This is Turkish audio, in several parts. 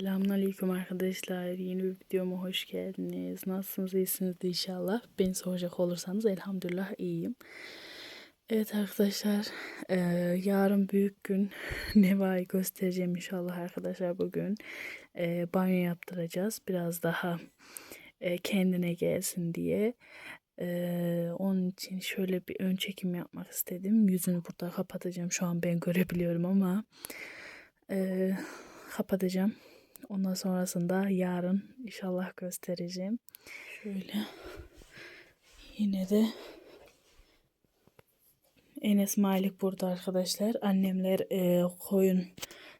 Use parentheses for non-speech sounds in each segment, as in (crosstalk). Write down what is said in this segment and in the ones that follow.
Selamünaleyküm arkadaşlar. Yeni bir videoma hoş geldiniz. Nasılsınız? İyisiniz inşallah. Beni soracak olursanız elhamdülillah iyiyim. Evet arkadaşlar. eee, yarın büyük gün. (laughs) Neva'yı göstereceğim inşallah arkadaşlar bugün. Eee, banyo yaptıracağız. Biraz daha eee, kendine gelsin diye. Eee, onun için şöyle bir ön çekim yapmak istedim. Yüzünü burada kapatacağım. Şu an ben görebiliyorum ama eee, kapatacağım. Ondan sonrasında yarın inşallah göstereceğim. Şöyle yine de Enes Malik burada arkadaşlar. Annemler eee, koyun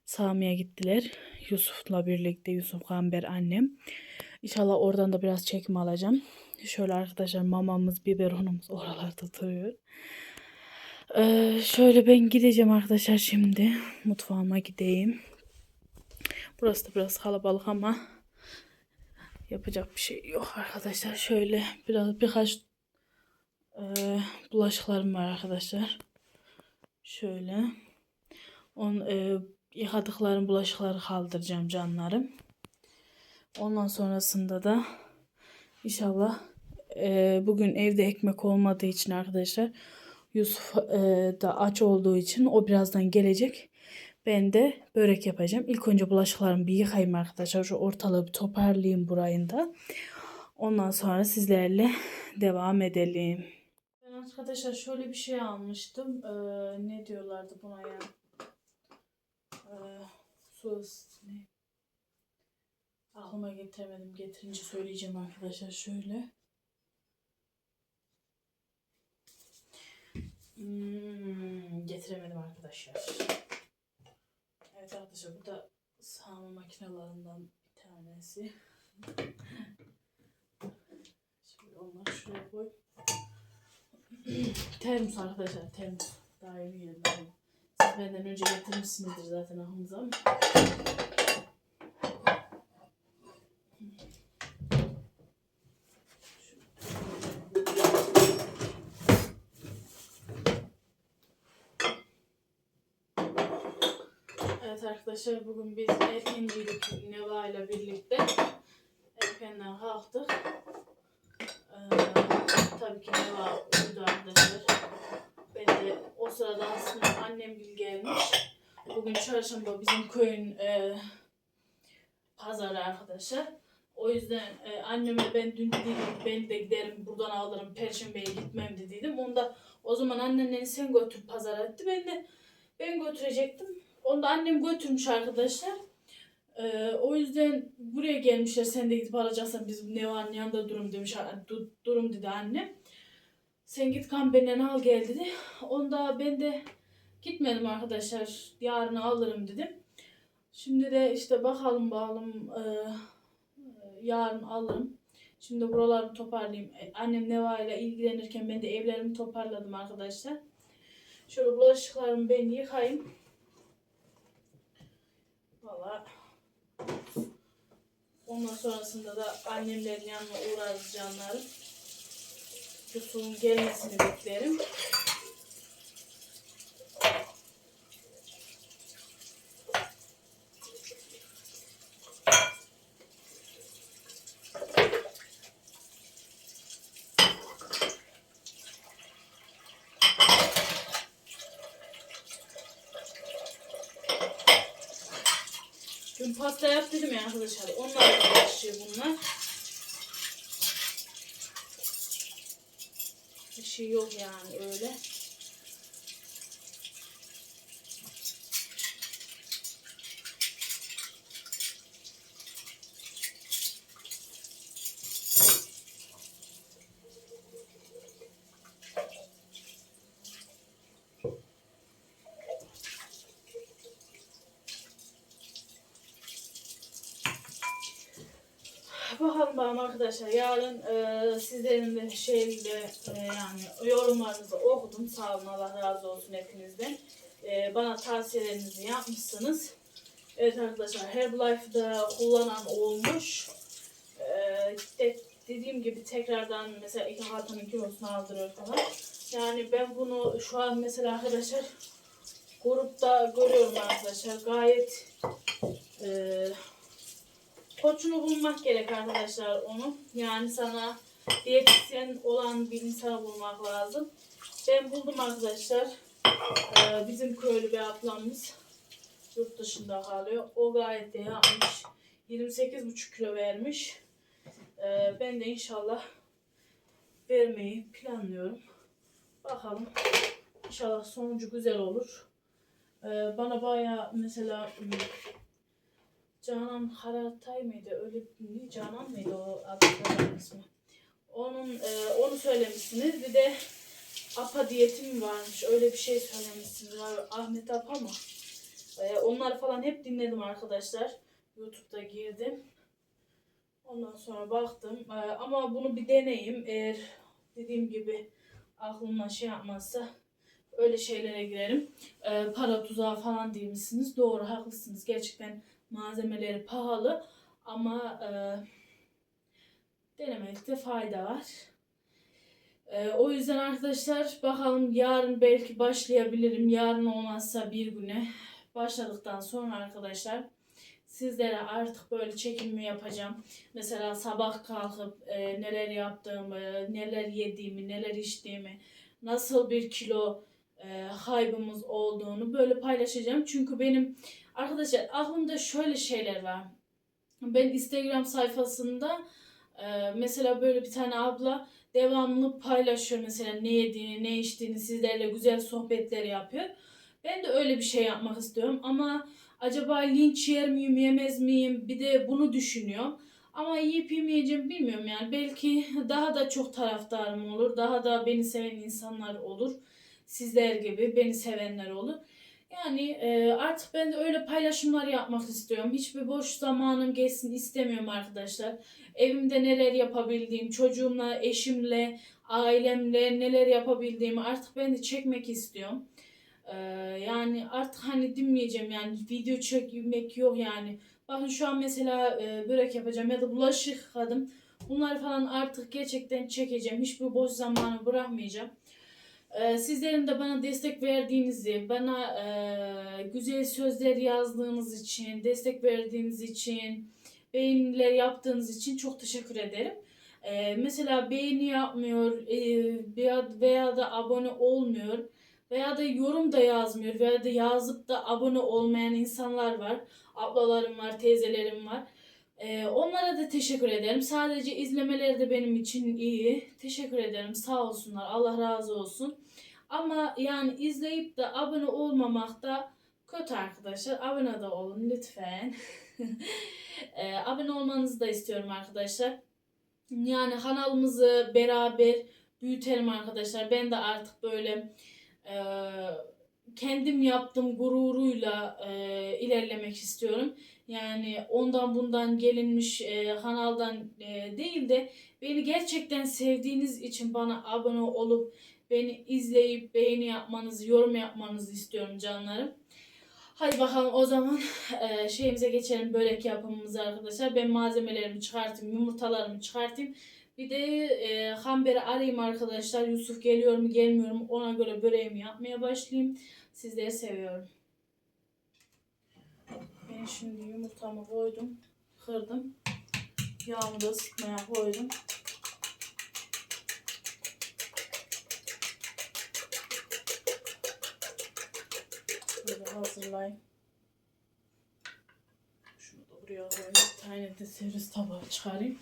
sağmaya gittiler. Yusuf'la birlikte Yusuf Gamber annem. İnşallah oradan da biraz çekim alacağım. Şöyle arkadaşlar mamamız, biberonumuz oralarda duruyor. Eee, şöyle ben gideceğim arkadaşlar şimdi. Mutfağıma gideyim. Burası da biraz kalabalık ama yapacak bir şey yok arkadaşlar. Şöyle biraz birkaç eee, bulaşıklarım var arkadaşlar. Şöyle. On, eee, yıkadıklarım bulaşıkları kaldıracağım canlarım. Ondan sonrasında da inşallah eee, bugün evde ekmek olmadığı için arkadaşlar Yusuf eee, da aç olduğu için o birazdan gelecek. Ben de börek yapacağım. İlk önce bulaşıklarımı bir yıkayayım arkadaşlar. Şu ortalığı bir toparlayayım burayı da. Ondan sonra sizlerle devam edelim. Ben arkadaşlar şöyle bir şey almıştım. Ee, ne diyorlardı buna ya? Ee, sus ne? Aklıma getiremedim. Getirince söyleyeceğim arkadaşlar. Şöyle. Hmm, getiremedim arkadaşlar. Evet arkadaşlar bu da sağma makinelerinden bir tanesi. Şimdi onları şuraya koy. termos arkadaşlar termos. Daha yeni geldi. Siz benden önce getirmişsinizdir zaten aklınıza ama. Evet arkadaşlar bugün biz erkenciydik Neva ile birlikte. Erkenden kalktık. Ee, tabii ki Neva uyudu arkadaşlar. Ben de o sırada aslında annem gül gelmiş. Bugün çarşamba bizim köyün e, pazarı arkadaşlar. O yüzden e, anneme ben dün dedim ben de giderim buradan alırım perşembeye gitmem dediydim. Onda o zaman annenleri sen götür pazara etti. Ben de ben götürecektim. Onu da annem götürmüş arkadaşlar. Ee, o yüzden buraya gelmişler. Sen de gidip alacaksan biz Neva'nın yanında durum demiş. Du- Durum dedi annem. Sen git kamberden al gel dedi. Onda ben de gitmedim arkadaşlar. Yarın alırım dedim. Şimdi de işte bakalım bakalım. Ee, yarın alırım. Şimdi buralarımı toparlayayım. E, Annem Neva ile ilgilenirken ben de evlerimi toparladım arkadaşlar. Şöyle bulaşıklarımı ben yıkayayım. Valla ondan sonrasında da annemlerin yanına uğrarız canlarım. Yusuf'un gelmesini beklerim. Pasta yaptıydım ya arkadaşlar. Onlar da başlıyor bunlar. Bir şey yok yani öyle. Bakalım arkadaşlar. Yarın e, sizlerin de şeyle e, yani yorumlarınızı okudum. Sağ olun Allah razı olsun hepinizden. E, bana tavsiyelerinizi yapmışsınız. Evet arkadaşlar Herbalife'da kullanan olmuş. E, de, dediğim gibi tekrardan mesela iki kartonun kilosunu aldırıyor falan. Yani ben bunu şu an mesela arkadaşlar grupta görüyorum arkadaşlar. Gayet e, koçunu bulmak gerek arkadaşlar onu. Yani sana diyetisyen olan bir insanı bulmak lazım. Ben buldum arkadaşlar. Ee, bizim köylü bir ablamız yurt dışında kalıyor. O gayet de yapmış. 28,5 kilo vermiş. Ee, ben de inşallah vermeyi planlıyorum. Bakalım. İnşallah sonucu güzel olur. Ee, bana baya mesela Canan Haratay mıydı? Öyle bir Canan mıydı o adamın ismi? Onun e, onu söylemişsiniz. Bir de APA diyetim varmış. Öyle bir şey söylemişsiniz. Var, Ahmet Apa mı? E, onları falan hep dinledim arkadaşlar. YouTube'da girdim. Ondan sonra baktım. E, ama bunu bir deneyeyim. Eğer dediğim gibi aklımdan şey yapmazsa öyle şeylere girerim. E, para tuzağı falan değilmişsiniz. Doğru haklısınız. Gerçekten malzemeleri pahalı ama e, denemekte fayda var. E, o yüzden arkadaşlar bakalım yarın belki başlayabilirim. Yarın olmazsa bir güne başladıktan sonra arkadaşlar sizlere artık böyle çekimimi yapacağım. Mesela sabah kalkıp e, neler yaptığımı, neler yediğimi, neler içtiğimi, nasıl bir kilo e, kaybımız olduğunu böyle paylaşacağım. Çünkü benim arkadaşlar aklımda şöyle şeyler var. Ben Instagram sayfasında e, mesela böyle bir tane abla devamlı paylaşıyor mesela ne yediğini, ne içtiğini sizlerle güzel sohbetler yapıyor. Ben de öyle bir şey yapmak istiyorum ama acaba linç yer miyim, yemez miyim? Bir de bunu düşünüyorum. Ama yiyip yemeyeceğim bilmiyorum yani. Belki daha da çok taraftarım olur. Daha da beni seven insanlar olur. Sizler gibi beni sevenler olur. Yani e, artık ben de öyle paylaşımlar yapmak istiyorum. Hiçbir boş zamanım geçsin istemiyorum arkadaşlar. Evimde neler yapabildiğim, çocuğumla, eşimle, ailemle neler yapabildiğimi artık ben de çekmek istiyorum. E, yani artık hani dinleyeceğim yani video çekmek yok yani. Bakın şu an mesela e, börek yapacağım ya da bulaşık yıkadım. Bunları falan artık gerçekten çekeceğim. Hiçbir boş zamanı bırakmayacağım. Ee, sizlerin de bana destek verdiğinizi, bana e, güzel sözler yazdığınız için, destek verdiğiniz için, beğeniler yaptığınız için çok teşekkür ederim. Ee, mesela beğeni yapmıyor e, veya, veya da abone olmuyor veya da yorum da yazmıyor veya da yazıp da abone olmayan insanlar var. Ablalarım var, teyzelerim var. Ee, onlara da teşekkür ederim. Sadece izlemeleri de benim için iyi. Teşekkür ederim. Sağ olsunlar. Allah razı olsun. Ama yani izleyip de abone olmamak da kötü arkadaşlar. Abone de olun lütfen. (laughs) ee, abone olmanızı da istiyorum arkadaşlar. Yani kanalımızı beraber büyütelim arkadaşlar. Ben de artık böyle e, kendim yaptığım gururuyla e, ilerlemek istiyorum. Yani ondan bundan gelinmiş e, kanaldan e, değil de beni gerçekten sevdiğiniz için bana abone olup beni izleyip beğeni yapmanızı, yorum yapmanızı istiyorum canlarım. Hadi bakalım o zaman (laughs) e, şeyimize geçelim börek yapımımıza arkadaşlar. Ben malzemelerimi çıkartayım, yumurtalarımı çıkartayım. Bir de e, Hamber'i arayayım arkadaşlar. Yusuf geliyor mu gelmiyor mu ona göre böreğimi yapmaya başlayayım. Sizleri seviyorum. Ben şimdi yumurtamı koydum. Kırdım. Yağımı da ısıtmaya koydum. Böyle hazırlayayım. Şunu da buraya koyayım. Bir tane de servis tabağı çıkarayım.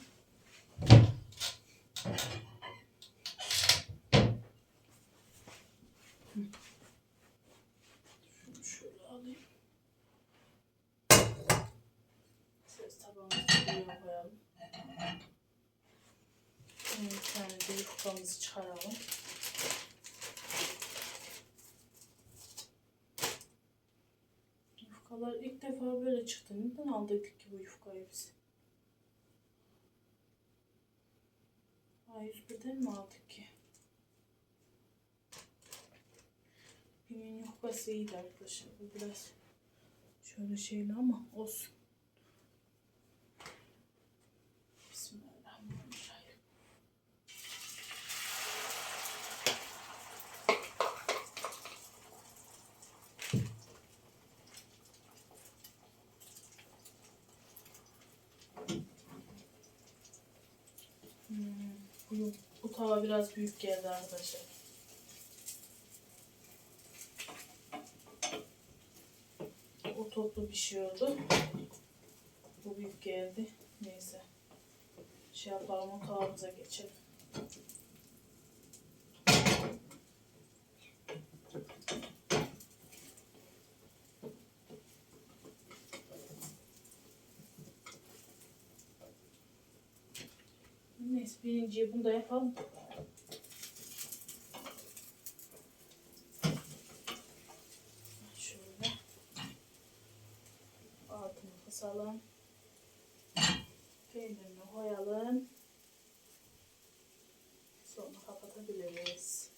Şunu şöyle alayım. Servis tabağımızı buraya koyalım. Bir tane de yufkamızı çıkaralım. İlk defa böyle çıktı. Neden aldık ki bu yufkayı biz? A101'den mi aldık ki? Benim yufkası iyiydi arkadaşlar. Bu biraz şöyle şeyli ama olsun. Bismillahirrahmanirrahim. Hmm, bu, biraz büyük geldi arkadaşlar. O toplu pişiyordu. Bu büyük geldi. Neyse. Şey yapalım o tavamıza geçelim. Neyse birinciyi bunu da yapalım. Şöyle. Altını kısalım. Peynirini koyalım. Sonra kapatabiliriz.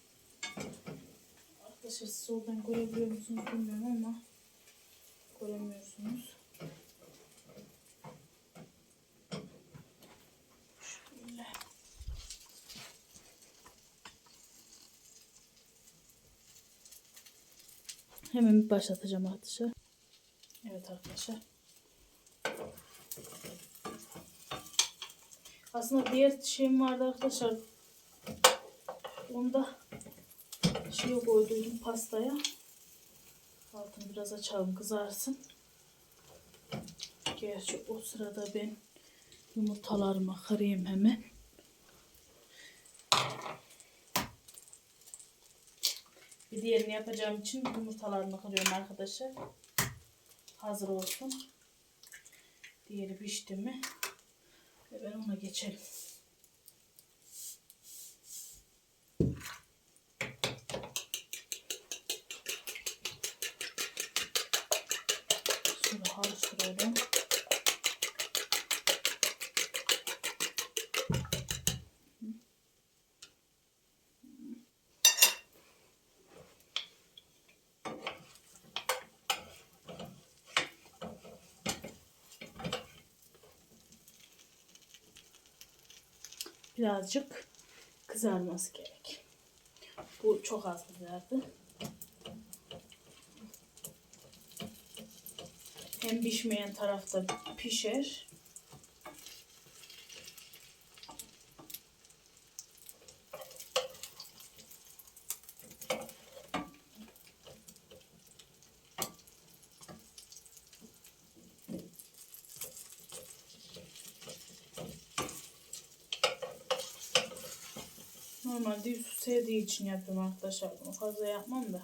Arkadaşlar siz oradan görebiliyor musunuz bilmiyorum ama göremiyorsunuz. Şöyle. Hemen bir başlatacağım arkadaşlar. Evet arkadaşlar. Aslında diğer şeyim vardı arkadaşlar. Onda şey koyduydum pastaya. Altını biraz açalım kızarsın. Gerçi o sırada ben yumurtalarımı kırayım hemen. Bir diğerini yapacağım için yumurtalarını kırıyorum arkadaşlar. Hazır olsun. Diğeri pişti mi? Ve ben ona geçelim. Şöyle karıştırıyorum. Birazcık kızarması gerek. Bu çok az kızardı. Hem pişmeyen tarafta pişer. Yusuf sevdiği için yapıyorum arkadaşlar. Bunu fazla yapmam da.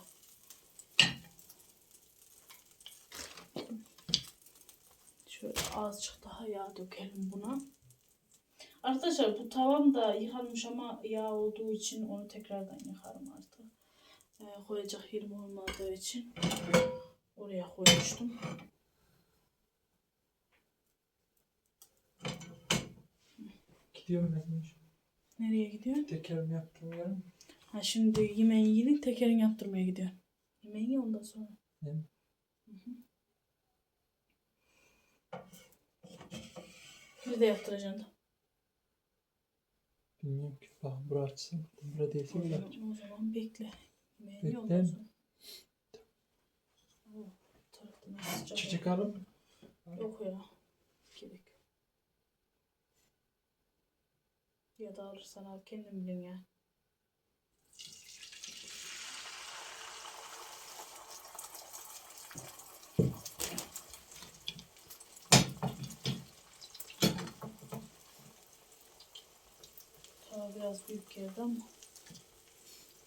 Şöyle azıcık daha yağ dökelim buna. Arkadaşlar bu tavam da yıkanmış ama yağ olduğu için onu tekrardan yıkarım artık. Ee, koyacak yerim olmadığı için oraya koymuştum. Gidiyorum ben. Nereye gidiyorsun? Tekerimi yaptım yarım. Ha şimdi yemeğin yedin tekerin yaptırmaya gidiyorsun. Yemeğin ye ondan sonra. Değil mi? Bir de yaptıracaksın da. Bilmiyorum ki. Bak bura açsın. Bura değilse O zaman, o zaman bekle. Yemeğini ye ondan sonra. Oo, bu tarafta nasıl sıcak Çiçek alın. Yok ya. Gerek. Ya da alırsan al kendin bilin ya. Biraz büyük geldi ama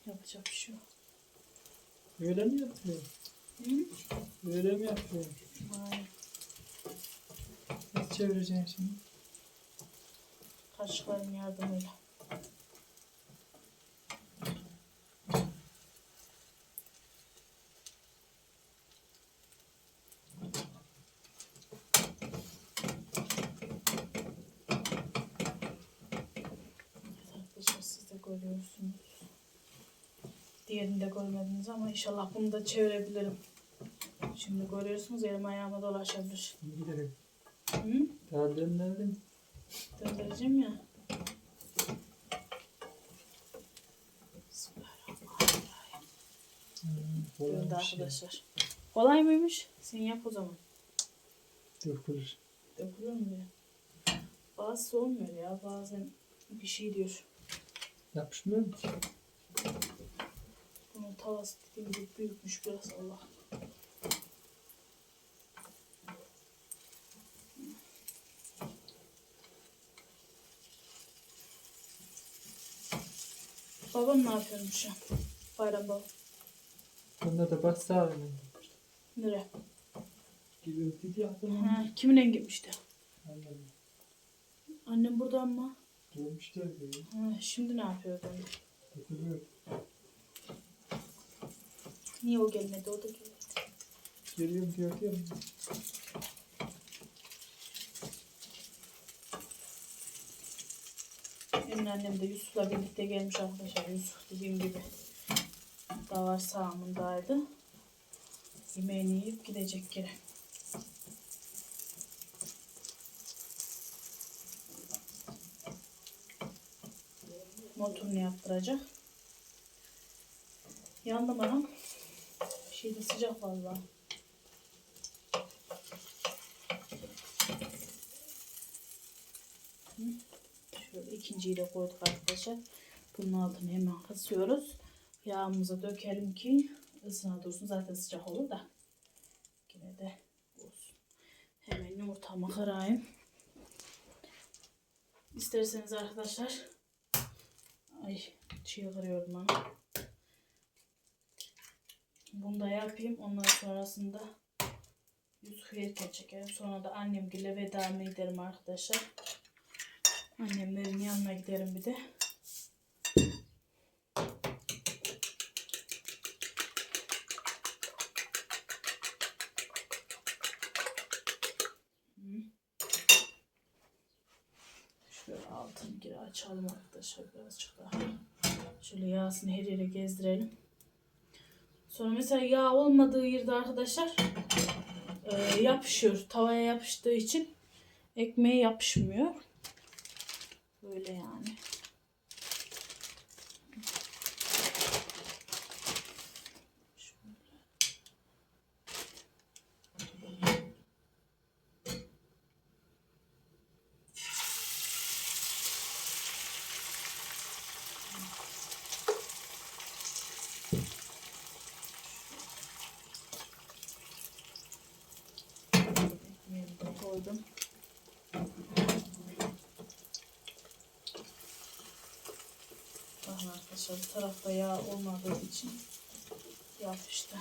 yapacak bir şey yok. Öyle mi yapıyor? Hı? Öyle mi yapıyor? Aynen. Nasıl çevireceksin şimdi? Kaşıkların yardımıyla. Evet arkadaşlar siz de görüyorsunuz. Diğerini de görmediniz ama inşallah bunu da çevirebilirim. Şimdi görüyorsunuz elim ayağıma dolaşabilir. Gidelim. Hı? Daha dönmedim. Döndüreceğim ya. Hmm, Döndü bir şey. arkadaşlar. Kolay mıymış? Sen yap o zaman. Dökülür. Dökülür mü diye. Bazısı olmuyor ya. Bazen bir şey diyor. Yapışmıyor mu ki? Bunun tavası dediğim gibi büyükmüş biraz Allah. Babam ne yapıyormuş ya? Bayram baba. Bunda da bas sağ önüm. Nereye? Gidiyor dedi ya. Ha, kiminle gitmişti? Annem burada ama. Görmüşler diyor. Ha, şimdi ne yapıyor ben? Takılıyor. Niye o gelmedi? O da gelmedi. Geliyorum diyor diyor. Benim annem de Yusuf'la birlikte gelmiş arkadaşlar. Yusuf dediğim gibi davar sağımındaydı. Yemeğini yiyip gidecek geri. Motorunu yaptıracak. Yandım anam. Şeyde sıcak vallahi. Şöyle ikinciyi de koyduk arkadaşlar. Bunun altını hemen kısıyoruz. Yağımızı dökelim ki ısına dursun. Zaten sıcak olur da. Yine de olsun. Hemen yumurtamı kırayım. İsterseniz arkadaşlar ay çiğ kırıyorum onu. Bunu da yapayım. Ondan sonrasında Yusuf'u erken çekerim. Sonra da annemgile vedamı giderim arkadaşlar. Annemlerin yanına giderim bir de. Şöyle altını geri açalım arkadaşlar birazcık daha. Şöyle yağsını her yere gezdirelim. Sonra mesela yağ olmadığı yerde arkadaşlar e, yapışıyor. Tavaya yapıştığı için ekmeğe yapışmıyor. Böyle yani. Şöyle. Ekmeğimi de koydum. Bakın arkadaşlar bu tarafta yağ olmadığı için yapıştı.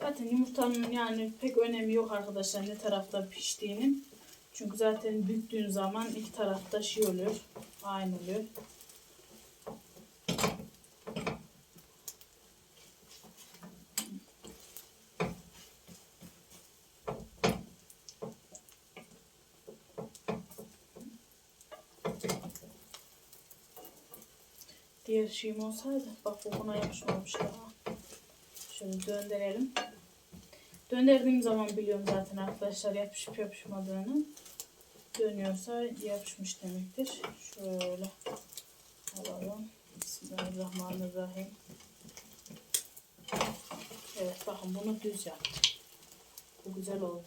Zaten yumurtanın yani pek önemi yok arkadaşlar ne tarafta piştiğinin. Çünkü zaten büktüğün zaman iki tarafta şey oluyor. Aynı oluyor. Diğer şeyim olsaydı bak bu buna yapışmamış daha. Şöyle döndürelim. Döndürdüğüm zaman biliyorum zaten arkadaşlar yapışıp yapışmadığını. Dönüyorsa yapışmış demektir. Şöyle alalım. Bismillahirrahmanirrahim. Evet bakın bunu düz yaptım. Bu güzel oldu.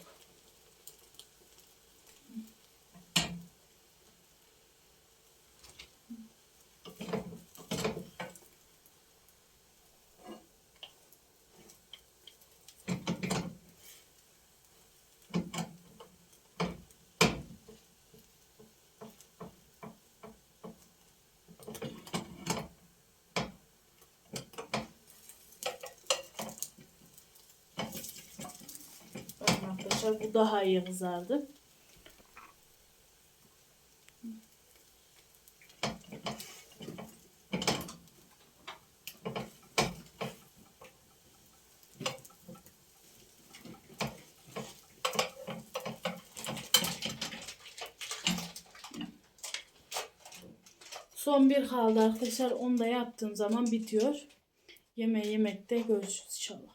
Bakın arkadaşlar bu daha iyi kızardı. Son bir kaldı arkadaşlar. Onu da yaptığım zaman bitiyor. Yemeği yemekte görüşürüz inşallah.